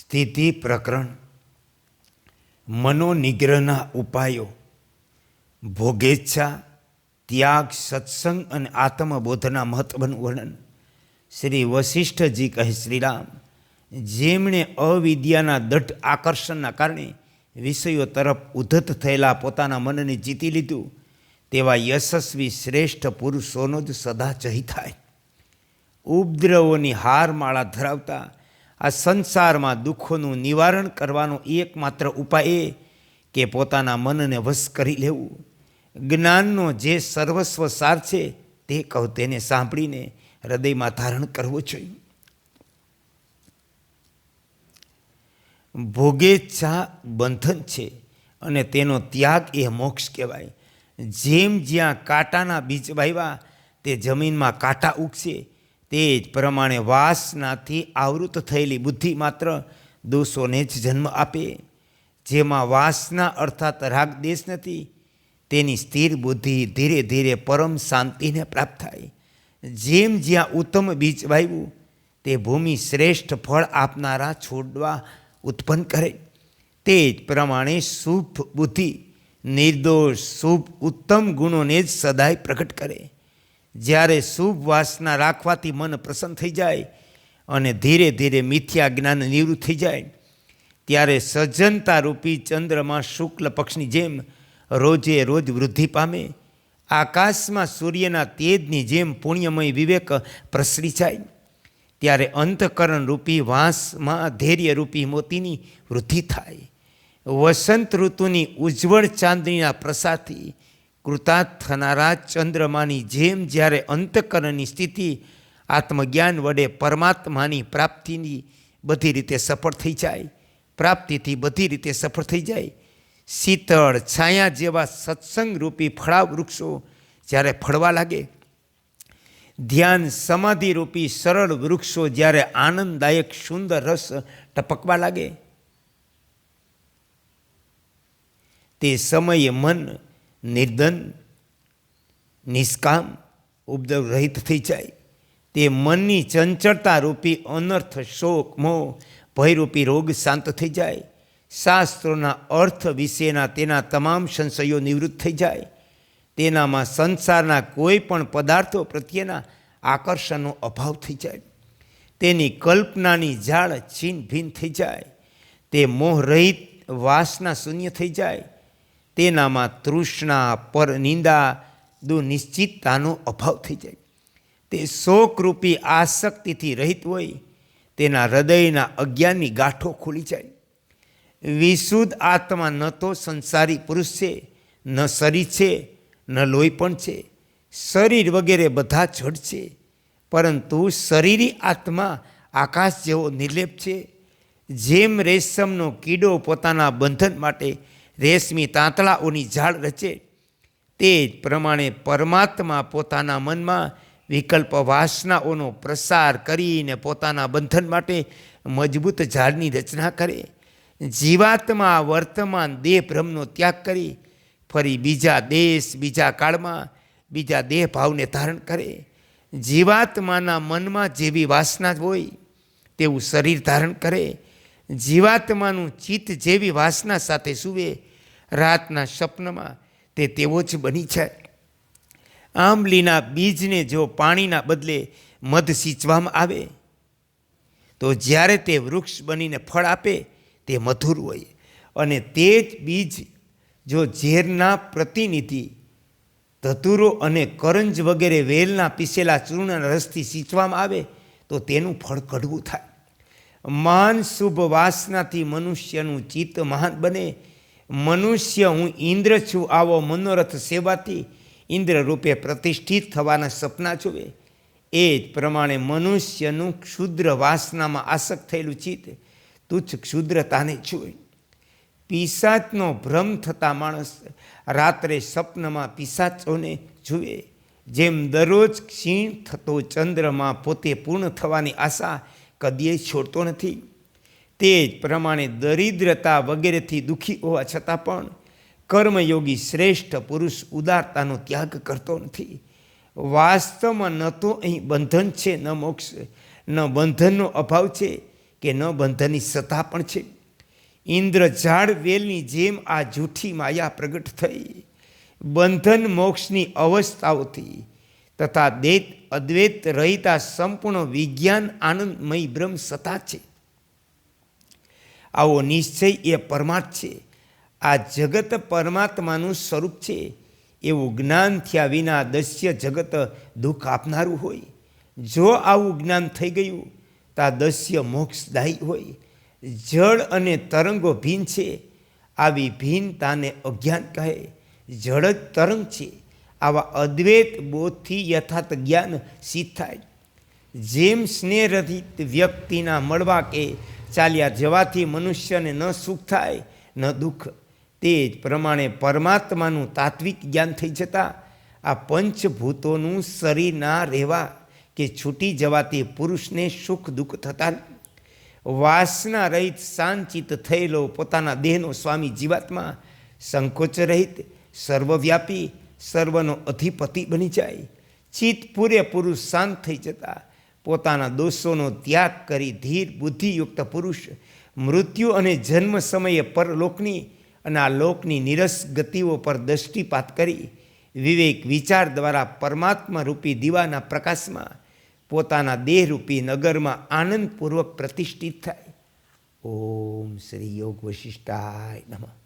સ્થિતિ પ્રકરણ. મનોનિગ્રહના ઉપાયો. ભોગેચ્છા, ત્યાગ, સત્સંગ અને આત્મબોધના મહત્વનું વર્ણન. શ્રી વશિષ્ઠજી કહે, શ્રીરામ, જેમણે અવિદ્યાના દઢ આકર્ષણના કારણે વિષયો તરફ ઉદ્ધત થયેલા પોતાના મનને જીતી લીધું, તેવા યશસ્વી શ્રેષ્ઠ પુરુષોનો જ સદા જહી થાય. ઉપદ્રવોની હારમાળા ધરાવતા આ સંસારમાં દુઃખોનું નિવારણ કરવાનો એકમાત્ર ઉપાય એ કે પોતાના મનને વશ કરી લેવું. જ્ઞાનનો જે સર્વસ્વ સાર છે તે કહું તેને સાંભળીને હૃદયમાં ધારણ કરવો જોઈએ. ભોગેચ્છા બંધન છે અને તેનો ત્યાગ એ મોક્ષ કહેવાય. જેમ જ્યાં કાંટાના બીજ વાવ્યા તે જમીનમાં કાંટા ઉગશે તે જ પ્રમાણે વાસનાથી આવૃત થયેલી બુદ્ધિ માત્ર દોષોને જ જન્મ આપે. જેમાં વાસના અર્થાત રાગ દેશ નથી, તેની સ્થિર બુદ્ધિ ધીરે ધીરે પરમ શાંતિને પ્રાપ્ત થાય. જેમ જ્યાં ઉત્તમ બીજ વાવ્યું તે ભૂમિ શ્રેષ્ઠ ફળ આપનારા છોડવા ઉત્પન્ન કરે. તે જ પ્રમાણે શુભ બુદ્ધિ નિર્દોષ શુભ ઉત્તમ ગુણોને જ સદાય પ્રગટ કરે. જ્યારે શુભ વાસના રાખવાથી મન પ્રસન્ન થઈ જાય અને ધીરે ધીરે મિથ્યા જ્ઞાન નિવૃત્ત થઈ જાય, ત્યારે સજ્જનતા રૂપી ચંદ્રમાં શુક્લ પક્ષની જેમ રોજે રોજ વૃદ્ધિ પામે, આકાશમાં સૂર્યના તેજની જેમ પુણ્યમય વિવેક પ્રસરી જાય, ત્યારે અંતકરણ રૂપી વાંસમાં ધૈર્ય રૂપી મોતીની વૃદ્ધિ થાય. વસંત ઋતુની ઉજ્જવળ ચાંદનીના પ્રસાદથી કૃતાર્થ થનારા ચંદ્રમાની જેમ જ્યારે અંતકરણની સ્થિતિ આત્મજ્ઞાન વડે પરમાત્માની પ્રાપ્તિની બધી રીતે સફળ થઈ જાય, પ્રાપ્તિથી બધી રીતે સફળ થઈ જાય. શીતળ છાયા જેવા સત્સંગ રૂપી ફળા વૃક્ષો જ્યારે ફળવા લાગે, ધ્યાન સમાધિરૂપી સરળ વૃક્ષો જ્યારે આનંદદાયક સુંદર રસ ટપકવા લાગે. તે સમયે મન નિર્દન નિષ્કામ, ઉપદ્રવ રહિત થઈ જાય. તે મનની ચંચળતા રૂપી અનર્થ, શોક, મોહ, ભયરૂપી રોગ શાંત થઈ જાય. શાસ્ત્રોના અર્થ વિશેના તેના તમામ સંશયો નિવૃત્ત થઈ જાય. તેનામાં સંસારના કોઈ પણ પદાર્થો પ્રત્યેના આકર્ષણનો અભાવ થઈ જાય. તેની કલ્પનાની જાળ છીન ભીન થઈ જાય. તે મોહરહિત વાસના શૂન્ય થઈ જાય. તેનામાં તૃષ્ણા, પર નિંદા, દુનિશ્ચિતતાનો અભાવ થઈ જાય. તે શોકરૂપી આસક્તિથી રહિત હોય, તેના હૃદયના અજ્ઞાનની ગાંઠો ખુલી જાય. વિશુદ્ધ આત્મા ન તો સંસારી પુરુષ છે, ન શરીર છે, ન લોહી પણ છે. શરીર વગેરે બધા જડ છે, પરંતુ શરીરી આત્મા આકાશ જેવો નિર્લેપ છે. જેમ રેશમનો કીડો પોતાના બંધન માટે રેશમી તાંતળાઓની ઝાડ રચે. તે જ પ્રમાણે પરમાત્મા પોતાના મનમાં વિકલ્પ વાસનાઓનો પ્રસાર કરીને પોતાના બંધન માટે મજબૂત ઝાડની રચના કરે. જીવાત્મા વર્તમાન દેહ ભ્રમનો ત્યાગ કરી ફરી બીજા દેશ, બીજા કાળમાં, બીજા દેહ ભાવને ધારણ કરે. જીવાત્માના મનમાં જેવી વાસના હોય તેવું શરીર ધારણ કરે. જીવાત્માનું ચિત્ત જેવી વાસના સાથે સૂવે, રાતના સ્વપ્નમાં તે તેવો જ બની જાય. આંબલીના બીજને જો પાણીના બદલે મધ સિંચવામાં આવે, તો જ્યારે તે વૃક્ષ બનીને ફળ આપે, તે મધુર હોય. અને તે જ બીજ જો ઝેરના પ્રતિનિધિ, ધતુરો અને કરંજ વગેરે વેલના પીસેલા ચૂર્ણના રસથી સિંચવામાં આવે, તો તેનું ફળ કડવું થાય. મહાન શુભ વાસનાથી મનુષ્યનું ચિત્ત મહાન બને. મનુષ્ય હું ઇન્દ્ર છું, આવો મનોરથ સેવાથી ઇન્દ્ર રૂપે પ્રતિષ્ઠિત થવાના સપના જુએ. એ જ પ્રમાણે મનુષ્યનું ક્ષુદ્ર વાસનામાં આસક્ત થયેલું ચિત્ત તુચ્છ ક્ષુદ્રતાને જુએ. પિશાચનો ભ્રમ થતા માણસ રાત્રે સપનમાં પિશાચોને જુએ. જેમ દરરોજ ક્ષીણ થતો ચંદ્રમાં પોતે પૂર્ણ થવાની આશા કદીએ છોડતો નથી. તે જ પ્રમાણે દરિદ્રતા વગેરેથી દુઃખી હોવા છતાં પણ કર્મયોગી શ્રેષ્ઠ પુરુષ ઉદારતાનો ત્યાગ કરતો નથી. વાસ્તવમાં ન તો અહીં બંધન છે, ન મોક્ષ, ન બંધનનો અભાવ છે કે ન બંધનની સત્તા પણ છે. ઇન્દ્ર ઝાડ વેલની જેમ આ જૂઠી માયા પ્રગટ થઈ. બંધન મોક્ષની અવસ્થાઓથી તથા દેત અદ્વૈત રહિતા સંપૂર્ણ વિજ્ઞાન આનંદમય બ્રહ્મ સત્તા છે. આવો નિશ્ચય એ પરમાર્થ છે. આ જગત પરમાત્માનું સ્વરૂપ છે. એવું જ્ઞાન થયા વિના દસ્ય જગત દુઃખ આપનારું હોય. જો આવું જ્ઞાન થઈ ગયું, તો આ દસ્ય મોક્ષદાયી હોય. જળ અને તરંગો ભીન છે. આવી ભીનતાને અજ્ઞાન કહે. જળ જ તરંગ છે. આવા અદ્વૈત બોધથી યથાર્થ જ્ઞાન સિદ્ધ થાય. જેમ સ્નેહરહિત વ્યક્તિના મળવા કે ચાલ્યા જવાથી મનુષ્યને ન સુખ થાય, ન દુઃખ. તે જ પ્રમાણે પરમાત્માનું તાત્વિક જ્ઞાન થઈ જતાં આ પંચભૂતોનું શરીર ના રહેવા કે છૂટી જવાથી પુરુષને સુખ દુઃખ થતા વાસના રહિત શાંચિત થયેલો પોતાના દેહનો સ્વામી જીવાત્મા સંકોચ રહિત, સર્વવ્યાપી સર્વનો અધિપતિ બની જાય. ચિત્ત પૂરેપૂરું શાંત થઈ જતા. પોતાના દોષોનો ત્યાગ કરી ધીર બુદ્ધિયુક્ત પુરુષ. મૃત્યુ અને જન્મ સમયે પરલોકની અને આ લોકની નિરસ ગતિઓ પર દૃષ્ટિપાત કરી. વિવેક વિચાર દ્વારા પરમાત્મા રૂપી દીવાના પ્રકાશમાં પોતાના દેહરૂપી નગરમાં આનંદપૂર્વક પ્રતિષ્ઠિત થાય. ઓમ શ્રી યોગ વશિષ્ઠાય નમઃ.